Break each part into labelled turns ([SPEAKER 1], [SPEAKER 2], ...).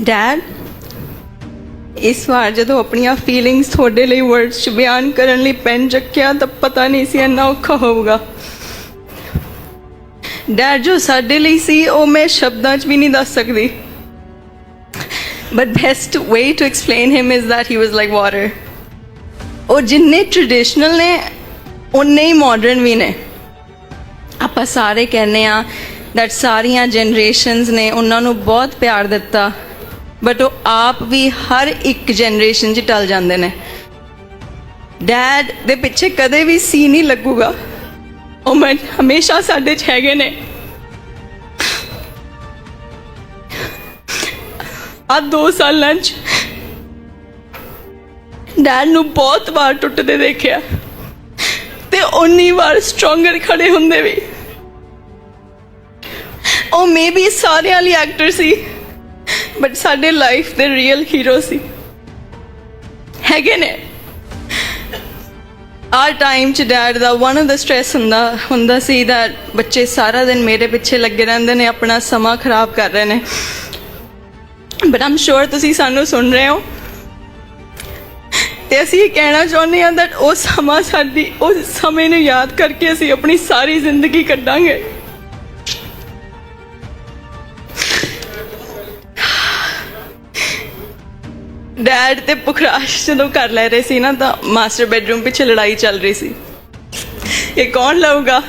[SPEAKER 1] Dad ਇਸ ਵਾਰ ਜਦੋਂ ਆਪਣੀਆਂ ਫੀਲਿੰਗਸ ਤੁਹਾਡੇ ਲਈ ਵਰਡਸ 'ਚ ਬਿਆਨ ਕਰਨ ਲਈ ਪੈਨ ਚੱਕਿਆ, ਤਾਂ ਪਤਾ ਨਹੀਂ ਸੀ ਇੰਨਾ ਔਖਾ ਹੋਊਗਾ। ਡੈਡ ਜੋ ਸਾਡੇ ਲਈ ਸੀ, ਉਹ ਮੈਂ ਸ਼ਬਦਾਂ 'ਚ ਵੀ ਨਹੀਂ ਦੱਸ ਸਕਦੀ। But best way to explain him is that he was like water. ਉਹ ਜਿੰਨੇ ਟ੍ਰੈਡੀਸ਼ਨਲ ਨੇ ਉਨੇ ਹੀ ਮਾਡਰਨ ਵੀ ਨੇ। ਆਪਾਂ ਸਾਰੇ ਕਹਿੰਦੇ ਆ ਦੈਟ ਸਾਰੀਆਂ ਜਨਰੇਸ਼ਨਸ ਨੇ ਉਹਨਾਂ ਨੂੰ ਬਹੁਤ ਪਿਆਰ ਦਿੱਤਾ। ਬਟ ਉਹ ਆਪ ਵੀ ਹਰ ਇੱਕ ਜਨਰੇਸ਼ਨ 'ਚ ਟਲ ਜਾਂਦੇ ਨੇ। ਡੈਡ ਦੇ ਪਿੱਛੇ ਕਦੇ ਵੀ ਸੀ ਨਹੀਂ ਲੱਗੂਗਾ। ਉਹ ਮੈਂ ਹਮੇਸ਼ਾ ਸਾਡੇ 'ਚ ਹੈਗੇ ਨੇ। ਆ ਦੋ ਸਾਲਾਂ 'ਚ ਡੈਡ ਨੂੰ ਬਹੁਤ ਵਾਰ ਟੁੱਟਦੇ ਦੇਖਿਆ। ਤੇ ਉਨੀ ਵਾਰ ਸਟਰੋਂਗਰ ਖੜੇ ਹੁੰਦੇ ਵੀ। ਉਹ ਮੇਬੀ ਸਾਰਿਆਂ ਲਈ ਐਕਟਰ ਸੀ। ਬਟ ਸਾਡੇ ਲਾਈਫ ਦੇ ਰੀਅਲ ਹੀਰੋ ਸੀ। ਹੈਗੇ ਨੇ। ਆ ਟਾਈਮ ਚ ਡੈਡ ਦਾ ਵਨ ਆਫ ਦਾ ਸਟ੍ਰੈਸ ਹੁੰਦਾ ਹੁੰਦਾ ਸੀ ਦਾ ਬੱਚੇ ਸਾਰਾ ਦਿਨ ਮੇਰੇ ਪਿੱਛੇ ਲੱਗੇ ਰਹਿੰਦੇ ਨੇ, ਆਪਣਾ ਸਮਾਂ ਖਰਾਬ ਕਰ ਰਹੇ ਨੇ। ਬਟ ਆਮ ਸ਼ੋਰ ਤੁਸੀਂ ਸਾਨੂੰ ਸੁਣ ਰਹੇ ਹੋ। ਤੇ ਅਸੀਂ ਇਹ ਕਹਿਣਾ ਚਾਹੁੰਦੇ ਹਾਂ that ਉਹ ਸਮਾਂ ਸਾਡੀ ਉਸ ਸਮੇਂ ਨੂੰ ਯਾਦ ਕਰਕੇ ਅਸੀਂ ਆਪਣੀ ਸਾਰੀ ਜ਼ਿੰਦਗੀ ਕੱਢਾਂਗੇ। ਡੈਡ ਤੇ ਪੁਖਰਾਸ਼ ਜਦੋਂ ਕਰ ਲੈ ਰਹੇ ਸੀ ਨਾ, ਤਾਂ ਮਾਸਟਰ ਬੈਡਰੂਮ ਪਿੱਛੇ ਲੜਾਈ ਚੱਲ ਰਹੀ ਸੀ। ਇਹ ਕੌਣ ਲਊਗਾ?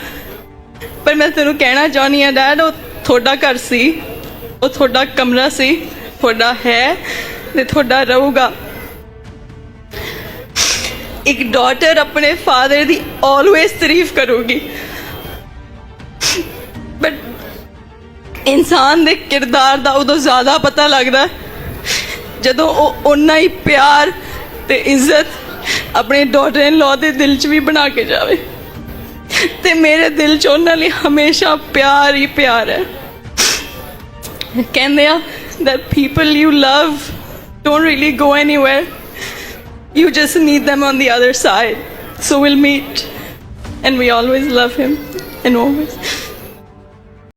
[SPEAKER 1] ਪਰ ਮੈਂ ਤੈਨੂੰ ਕਹਿਣਾ ਚਾਹੁੰਦੀ ਹਾਂ ਡੈਡ ਉਹ ਤੁਹਾਡਾ ਘਰ ਸੀ, ਉਹ ਤੁਹਾਡਾ ਕਮਰਾ ਸੀ, ਤੁਹਾਡਾ ਹੈ ਤੇ ਤੁਹਾਡਾ ਰਹੂਗਾ। ਇੱਕ ਡਾਟਰ ਆਪਣੇ ਫਾਦਰ ਦੀ ਆਲਵੇਸ ਤਾਰੀਫ ਕਰੂਗੀ। ਬਟ ਇਨਸਾਨ ਦੇ ਕਿਰਦਾਰ ਦਾ ਉਦੋਂ ਜ਼ਿਆਦਾ ਪਤਾ ਲੱਗਦਾ। ਜਦੋਂ ਉਹ ਓਨਾ ਹੀ ਪਿਆਰ ਤੇ ਇੱਜ਼ਤ ਆਪਣੇ ਡਾਟਰ ਇਨ ਲਾ ਦੇ ਦਿਲ 'ਚ ਵੀ ਬਣਾ ਕੇ ਜਾਵੇ ਤੇ ਮੇਰੇ ਦਿਲ 'ਚ ਉਹਨਾਂ ਲਈ ਹਮੇਸ਼ਾ ਪਿਆਰ ਹੀ ਪਿਆਰ ਹੈ ਕਹਿੰਦੇ ਆ that people you love don't really go anywhere you just need them on the other side so we'll meet and we always love him and always